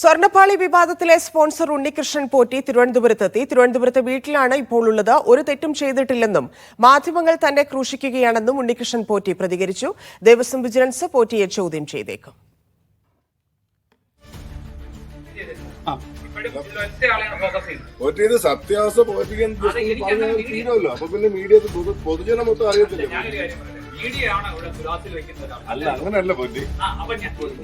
സ്വർണപ്പാളി വിവാദത്തിലെ സ്പോൺസർ ഉണ്ണികൃഷ്ണൻ പോറ്റി തിരുവനന്തപുരത്തെത്തി. തിരുവനന്തപുരത്ത് വീട്ടിലാണ് ഇപ്പോൾ ഉള്ളത്. ഒരു തെറ്റും ചെയ്തിട്ടില്ലെന്നും മാധ്യമങ്ങൾ തന്നെ ക്രൂശിക്കുകയാണെന്നും ഉണ്ണികൃഷ്ണൻ പോറ്റി പ്രതികരിച്ചു. ദേവസ്വം വിജിലൻസ് പോറ്റിയെ ചോദ്യം ചെയ്തേക്കും. സത്യാവസ്ഥ പോറ്റിക്കാൻ തീരുമല്ലോ അപ്പൊ പിന്നെ മീഡിയ പൊതുജനം മൊത്തം അറിയത്തില്ല? ഇവിടെ അല്ല അങ്ങനെയല്ല പോറ്റി. അപ്പൊ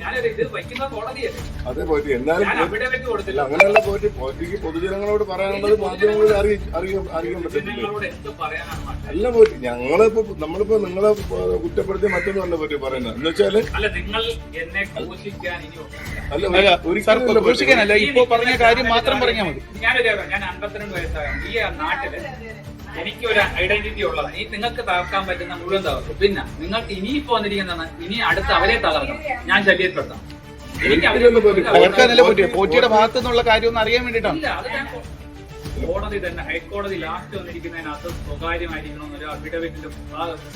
ഞാനൊരു ഇത് വയ്ക്കുന്ന കോടതിയല്ലേ അതേ പോറ്റി. എന്നാലും ഞാൻ അവിടെ വെച്ച് അല്ല കൊടുത്തില്ല അങ്ങനെയല്ല പോറ്റി. പോറ്റിക്ക് പൊതുജനങ്ങളോട് പറയാനുള്ളത് മാധ്യമങ്ങളിൽ അറിയി അറിയാൻ പറ്റത്തില്ല. പറയാനാണ് അല്ല പോറ്റി ഞങ്ങളിപ്പോ നമ്മളിപ്പോ നിങ്ങളെ കുറ്റപ്പെടുത്തി മറ്റൊന്നുമല്ല പോറ്റി പറയുന്നത്. എന്ന് വെച്ചാൽ അല്ല നിങ്ങൾ എന്നെ ക്രൂശിക്കാൻ ഇനി. അല്ല അല്ല, ഒരിക്കലും ഇപ്പോ പറഞ്ഞ കാര്യം മാത്രം പറഞ്ഞാൽ മതി. ഞാനൊരു ഞാൻ അമ്പത്തിരണ്ട് വയസ്സായ ഈ നാട്ടിൽ എനിക്ക് ഒരു ഐഡന്റിറ്റി ഉള്ളത്. ഈ നിങ്ങൾക്ക് തകർക്കാൻ പറ്റുന്ന മുഴുവൻ തകർക്കും. പിന്നെ നിങ്ങൾക്ക് ഇനി വന്നിരിക്കുന്നതാണ് ഇനി അടുത്ത് അവരെ തകർക്കണം. ഞാൻ ശല്യപ്പെടുത്താം. എനിക്ക് അവരെ പോറ്റിയുടെ ഭാഗത്തു നിന്നുള്ള കാര്യം അറിയാൻ വേണ്ടിട്ടാണ് ഇല്ല, അത് ഞാൻ കോടതി തന്നെ ഹൈക്കോടതി ലാസ്റ്റ് വന്നിരിക്കുന്നതിനകത്ത് സ്വകാര്യമായിരിക്കണം ഒരു അഫിഡവിറ്റിലും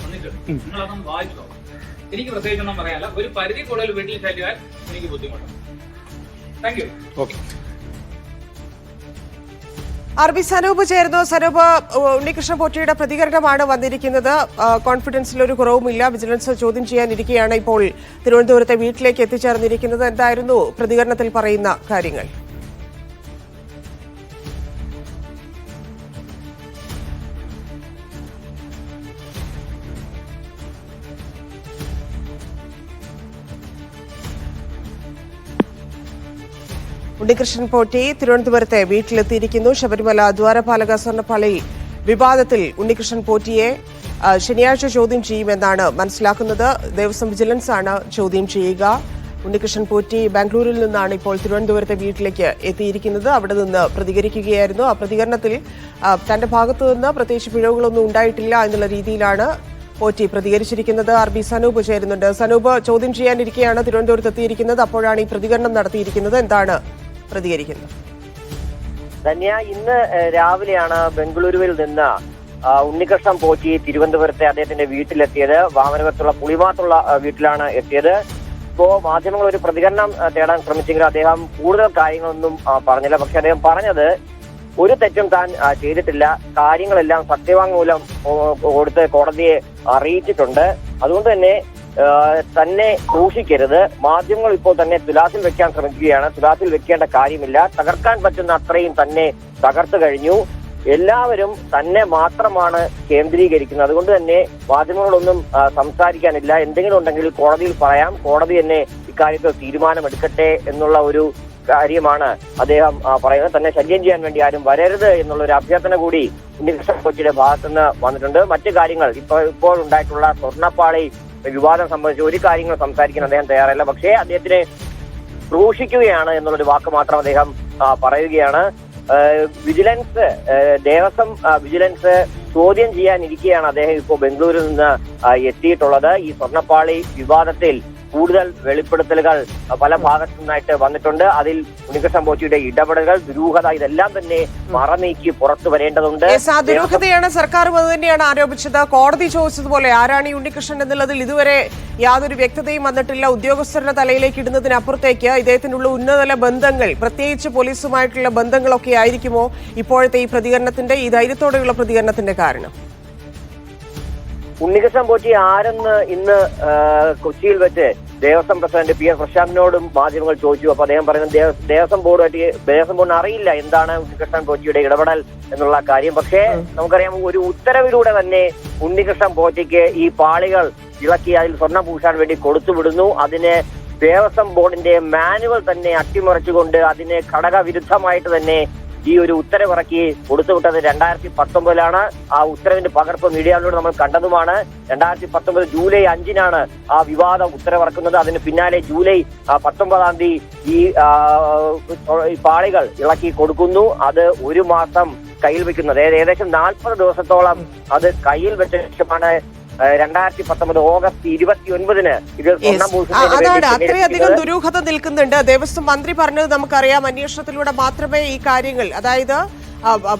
വന്നിട്ടുണ്ട്. നിങ്ങളതൊന്നും വായിച്ചോ? എനിക്ക് പ്രത്യേകിച്ചൊന്നും പറയാല്ല ഒരു പരിധി കൂടുതൽ വീട്ടിൽ ശല്യമായാൽ എനിക്ക് ബുദ്ധിമുട്ടാണ്. Thank you okay R B Sanoop ചേർന്നു സനൂപ് ഉണ്ണികൃഷ്ണൻ പോറ്റിയുടെ പ്രതികരണമാണ് വന്നിരിക്കുന്നത്. കോൺഫിഡൻസിൽ ഒരു കുറവുമില്ല. വിജിലൻസ് ചോദ്യം ചെയ്യാനിരിക്കെയാണ് ഇപ്പോൾ തിരുവനന്തപുരത്തെ വീട്ടിലേക്ക് എത്തിച്ചേർന്നിരിക്കുന്നത്. എന്തായിരുന്നു പ്രതികരണത്തിൽ പറയുന്ന കാര്യങ്ങൾ? ഉണ്ണികൃഷ്ണൻ പോറ്റി തിരുവനന്തപുരത്തെ വീട്ടിലെത്തിയിരിക്കുന്നു. ശബരിമല ദ്വാരപാലക സ്വർണപ്പാളി വിവാദത്തിൽ ഉണ്ണികൃഷ്ണൻ പോറ്റിയെ ശനിയാഴ്ച ചോദ്യം ചെയ്യുമെന്നാണ് മനസ്സിലാക്കുന്നത്. ദേവസ്വം വിജിലൻസ് ആണ് ചോദ്യം ചെയ്യുക. ഉണ്ണികൃഷ്ണൻ പോറ്റി ബാംഗ്ലൂരിൽ നിന്നാണ് ഇപ്പോൾ തിരുവനന്തപുരത്തെ വീട്ടിലേക്ക് എത്തിയിരിക്കുന്നത്. അവിടെ നിന്ന് പ്രതികരിക്കുകയായിരുന്നു. ആ പ്രതികരണത്തിൽ തന്റെ ഭാഗത്തു നിന്ന് പ്രത്യേകിച്ച് പിഴവുകളൊന്നും ഉണ്ടായിട്ടില്ല എന്നുള്ള രീതിയിലാണ് പോറ്റി പ്രതികരിച്ചിരിക്കുന്നത്. ആർ ബി സനൂപ് ചേരുന്നുണ്ട്. സനൂപ് ചോദ്യം ചെയ്യാനിരിക്കെയാണ് തിരുവനന്തപുരത്ത് എത്തിയിരിക്കുന്നത്. അപ്പോഴാണ് ഈ പ്രതികരണം നടത്തിയിരിക്കുന്നത്. എന്താണ് പ്രതികരിക്കുന്നത് ധന്യ ഇന്ന് രാവിലെയാണ് ബംഗളൂരുവിൽ നിന്ന് ഉണ്ണികൃഷ്ണൻ പോറ്റി തിരുവനന്തപുരത്തെ അദ്ദേഹത്തിന്റെ വീട്ടിലെത്തിയത്. വാമനപുരത്തുള്ള പുളിമാത്തുള്ള വീട്ടിലാണ് എത്തിയത്. ഇപ്പോ മാധ്യമങ്ങൾ ഒരു പ്രതികരണം തേടാൻ ശ്രമിച്ചെങ്കിലും അദ്ദേഹം കൂടുതൽ കാര്യങ്ങളൊന്നും പറഞ്ഞില്ല. പക്ഷെ അദ്ദേഹം പറഞ്ഞത് ഒരു തെറ്റും താൻ ചെയ്തിട്ടില്ല. കാര്യങ്ങളെല്ലാം സത്യവാങ്മൂലം കൊടുത്ത് കോടതിയെ അറിയിച്ചിട്ടുണ്ട്. അതുകൊണ്ട് തന്നെ തന്നെ സൂക്ഷിക്കരുത്. മാധ്യമങ്ങൾ ഇപ്പോൾ തന്നെ തുലാസിൽ വെക്കാൻ ശ്രമിക്കുകയാണ്. തുലാസിൽ വെക്കേണ്ട കാര്യമില്ല. തകർക്കാൻ പറ്റുന്ന അത്രയും തന്നെ തകർത്തു കഴിഞ്ഞു. എല്ലാവരും തന്നെ മാത്രമാണ് കേന്ദ്രീകരിക്കുന്നത്. അതുകൊണ്ട് തന്നെ മാധ്യമങ്ങളൊന്നും സംസാരിക്കാനില്ല. എന്തെങ്കിലും ഉണ്ടെങ്കിൽ കോടതിയിൽ പറയാം. കോടതി തന്നെ ഇക്കാര്യത്തിൽ തീരുമാനമെടുക്കട്ടെ എന്നുള്ള ഒരു കാര്യമാണ് അദ്ദേഹം പറയുന്നത്. തന്നെ ശല്യം ചെയ്യാൻ വേണ്ടി ആരും വരരുത് എന്നുള്ള ഒരു അഭ്യർത്ഥന കൂടി ഉണ്ണികൃഷ്ണൻ കൊച്ചിയുടെ ഭാഗത്തുനിന്ന് വന്നിട്ടുണ്ട്. മറ്റു കാര്യങ്ങൾ. ഇപ്പോൾ ഇപ്പോൾ ഉണ്ടായിട്ടുള്ള സ്വർണപ്പാളി വിവാദം സംബന്ധിച്ച് ഒരു കാര്യങ്ങൾ സംസാരിക്കാൻ അദ്ദേഹം തയ്യാറല്ല. പക്ഷേ അദ്ദേഹത്തിനെ ക്രൂശിക്കുകയാണ് എന്നുള്ളൊരു വാക്ക് മാത്രം അദ്ദേഹം പറയുകയാണ്. വിജിലൻസ് ദേവസ്വം വിജിലൻസ് ചോദ്യം ചെയ്യാനിരിക്കെയാണ് അദ്ദേഹം ഇപ്പോൾ ബംഗളൂരിൽ നിന്ന് എത്തിയിട്ടുള്ളത്. ഈ സ്വർണപ്പാളി വിവാദത്തിൽ കൂടുതൽ വെളിപ്പെടുത്തലുകൾ പല ഭാഗത്തു നിന്നായിട്ട് വന്നിട്ടുണ്ട്. അതിൽ ഉണ്ണികൃഷ്ണൻ പോറ്റിയുടെ ഇടപെടലുകൾ ദുരൂഹത ഇതെല്ലാം തന്നെ മറനീക്കി പുറത്തു വരേണ്ടതുണ്ട്. ദുരൂഹതയാണ് സർക്കാർ തന്നെയാണ് ആരോപിച്ചത്. കോടതി ചോദിച്ചതുപോലെ ആരാണ് ഈ ഉണ്ണികൃഷ്ണൻ എന്നുള്ളതിൽ ഇതുവരെ യാതൊരു വ്യക്തതയും വന്നിട്ടില്ല. ഉദ്യോഗസ്ഥരുടെ തലയിലേക്ക് ഇടുന്നതിനപ്പുറത്തേക്ക് ഇദ്ദേഹത്തിനുള്ള ഉന്നതല ബന്ധങ്ങൾ പ്രത്യേകിച്ച് പോലീസുമായിട്ടുള്ള ബന്ധങ്ങളൊക്കെ ആയിരിക്കുമോ ഇപ്പോഴത്തെ ഈ പ്രതികരണത്തിന്റെ ഈ ധൈര്യത്തോടെയുള്ള പ്രതികരണത്തിന്റെ കാരണം? ഉണ്ണികൃഷ്ണൻ പോറ്റി ആരെന്ന് ഇന്ന് കൊച്ചിയിൽ വെച്ച് ദേവസ്വം പ്രസിഡന്റ് പി എസ് പ്രശാന്തിനോടും മാധ്യമങ്ങൾ ചോദിച്ചു. അപ്പൊ അദ്ദേഹം പറയുന്നത് ദേവ- ദേവസ്വം ബോർഡുമായിട്ട് ദേവസ്വം ബോർഡിന് അറിയില്ല എന്താണ് ഉണ്ണികൃഷ്ണൻ പോറ്റിയുടെ ഇടപെടൽ എന്നുള്ള കാര്യം. പക്ഷേ നമുക്കറിയാം ഒരു ഉത്തരവിലൂടെ തന്നെ ഉണ്ണികൃഷ്ണൻ പോറ്റിക്ക് ഈ പാളികൾ ഇളക്കി അതിൽ സ്വർണം പൂശാൻ വേണ്ടി കൊടുത്തുവിടുന്നു അതിന് ദേവസ്വം ബോർഡിന്റെ മാനുവൽ തന്നെ അട്ടിമറിച്ചുകൊണ്ട് അതിന് ഘടകവിരുദ്ധമായിട്ട് തന്നെ ഈ ഒരു ഉത്തരവിറക്കി കൊടുത്തുവിട്ടത് രണ്ടായിരത്തി പത്തൊമ്പതിലാണ് ആ ഉത്തരവിന്റെ പകർപ്പ് മീഡിയയിലൂടെ നമ്മൾ കണ്ടതുമാണ്. രണ്ടായിരത്തി പത്തൊമ്പത് ജൂലൈ അഞ്ചിനാണ് ആ വിവാദം ഉത്തരവിറക്കുന്നത്. അതിന് പിന്നാലെ ജൂലൈ പത്തൊമ്പതാം തീയതി ഈ പാളികൾ ഇളക്കി കൊടുക്കുന്നു. അത് ഒരു മാസം കയ്യിൽ വെക്കുന്നത് ഏകദേശം നാൽപ്പത് ദിവസത്തോളം അത് കയ്യിൽ വെച്ച ശേഷമാണ് രണ്ടായിരത്തി പത്തൊമ്പത് ഓഗസ്റ്റ് ഇരുപത്തി ഒൻപതിന് ഇത് അതാണ് അത്രയധികം ദുരൂഹത നിൽക്കുന്നുണ്ട്. ദേവസ്വം മന്ത്രി പറഞ്ഞത് നമുക്കറിയാം. അന്വേഷണത്തിലൂടെ മാത്രമേ ഈ കാര്യങ്ങൾ അതായത്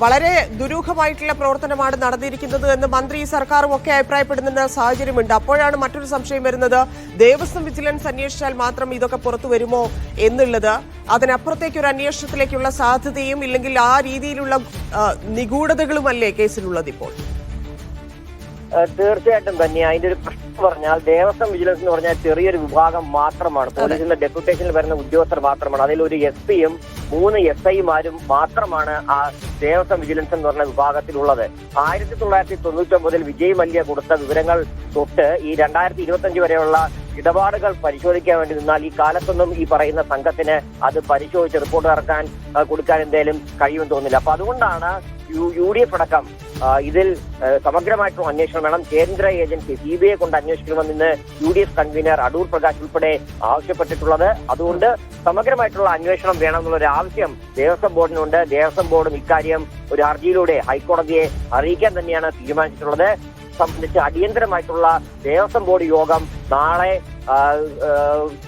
വളരെ ദുരൂഹമായിട്ടുള്ള പ്രവർത്തനമാണ് നടന്നിരിക്കുന്നത് എന്ന് മന്ത്രി സർക്കാരും ഒക്കെ അഭിപ്രായപ്പെടുന്ന സാഹചര്യമുണ്ട്. അപ്പോഴാണ് മറ്റൊരു സംശയം വരുന്നത്. ദേവസ്വം വിജിലൻസ് അന്വേഷിച്ചാൽ മാത്രം ഇതൊക്കെ പുറത്തു വരുമോ എന്നുള്ളത്. അതിനപ്പുറത്തേക്ക് ഒരു അന്വേഷണത്തിലേക്കുള്ള സാധ്യതയും ഇല്ലെങ്കിൽ ആ രീതിയിലുള്ള നിഗൂഢതകളുമല്ലേ കേസിലുള്ളത് ഇപ്പോൾ? തീർച്ചയായിട്ടും തന്നെ. അതിന്റെ ഒരു പ്രശ്നം പറഞ്ഞാൽ ദേവസ്വം വിജിലൻസ് എന്ന് പറഞ്ഞാൽ ചെറിയൊരു വിഭാഗം മാത്രമാണ്. പോലീസിന്റെ ഡെപ്യൂട്ടേഷനിൽ വരുന്ന ഉദ്യോഗസ്ഥർ മാത്രമാണ്. അതിൽ ഒരു എസ് പിയും മൂന്ന് എസ് ഐമാരും മാത്രമാണ് ആ ദേവസ്വം വിജിലൻസ് എന്ന് പറഞ്ഞ വിഭാഗത്തിലുള്ളത്. ആയിരത്തി തൊള്ളായിരത്തി തൊണ്ണൂറ്റി ഒമ്പതിൽ വിജയ് മല്യ കൊടുത്ത വിവരങ്ങൾ തൊട്ട് ഈ രണ്ടായിരത്തി ഇരുപത്തി വരെയുള്ള ഇടപാടുകൾ പരിശോധിക്കാൻ വേണ്ടി നിന്നാൽ ഈ കാലത്തൊന്നും ഈ പറയുന്ന സംഘത്തിന് അത് പരിശോധിച്ച് റിപ്പോർട്ട് ഇറക്കാൻ കൊടുക്കാൻ എന്തേലും കഴിയുമെന്ന് തോന്നുന്നില്ല. അപ്പൊ അതുകൊണ്ടാണ് യു ഡി എഫ് അടക്കം ഇതിൽ സമഗ്രമായിട്ടും സമഗ്രമായിട്ടുള്ള അന്വേഷണം വേണം. കേന്ദ്ര ഏജൻസി സി ബി ഐ കൊണ്ട് അന്വേഷിക്കണമെന്ന് U D F convener Adoor Prakash ഉൾപ്പെടെ ആവശ്യപ്പെട്ടിട്ടുള്ളത്. അതുകൊണ്ട് സമഗ്രമായിട്ടുള്ള അന്വേഷണം വേണം എന്നുള്ള ഒരു ആവശ്യം ദേവസ്വം ബോർഡിനുണ്ട്. ദേവസ്വം ബോർഡും ഇക്കാര്യം ഒരു ഹർജിയിലൂടെ ഹൈക്കോടതിയെ അറിയിക്കാൻ തന്നെയാണ് തീരുമാനിച്ചിട്ടുള്ളത്. സംബന്ധിച്ച് അടിയന്തരമായിട്ടുള്ള ദേവസ്വം ബോർഡ് യോഗം നാളെ ആ,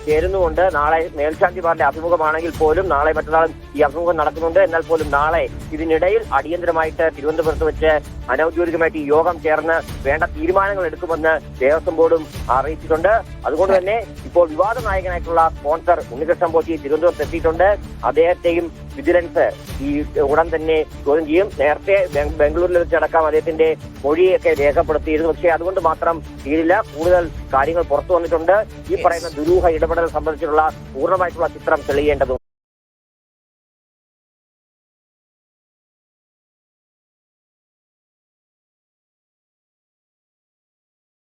നാളെ മേൽശാന്തി നാളെ മേൽശാന്തിമാരുടെ അഭിമുഖമാണെങ്കിൽ പോലും നാളെ മറ്റന്നാളും ഈ അഭിമുഖം നടക്കുന്നുണ്ട്. എന്നാൽ പോലും നാളെ ഇതിനിടയിൽ അടിയന്തരമായിട്ട് തിരുവനന്തപുരത്ത് വെച്ച് അനൌദ്യോഗികമായിട്ട് ഈ യോഗം ചേർന്ന് വേണ്ട തീരുമാനങ്ങൾ എടുക്കുമെന്ന് ദേവസ്വം ബോർഡും അറിയിച്ചിട്ടുണ്ട്. അതുകൊണ്ട് തന്നെ ഇപ്പോൾ വിവാദ നായകനായിട്ടുള്ള സ്പോൺസർ ഉണ്ണികൃഷ്ണൻ പോറ്റി തിരുവനന്തപുരത്ത് എത്തിയിട്ടുണ്ട്. അദ്ദേഹത്തെയും വിജിലൻസ് ഈ ഉടൻ തന്നെ ചോദ്യം ചെയ്യും. നേരത്തെ ബംഗളൂരിൽ വെച്ചടക്കം അദ്ദേഹത്തിന്റെ മൊഴിയൊക്കെ രേഖപ്പെടുത്തിയിരുന്നു. പക്ഷേ അതുകൊണ്ട് മാത്രം തീരില്ല. കൂടുതൽ കാര്യങ്ങൾ പുറത്തു വന്നിട്ടുണ്ട്. ഈ പറയുന്ന ദുരൂഹ ഇടപെടൽ സംബന്ധിച്ചുള്ള പൂർണമായിട്ടുള്ള ചിത്രം തെളിയേണ്ടതുണ്ട്.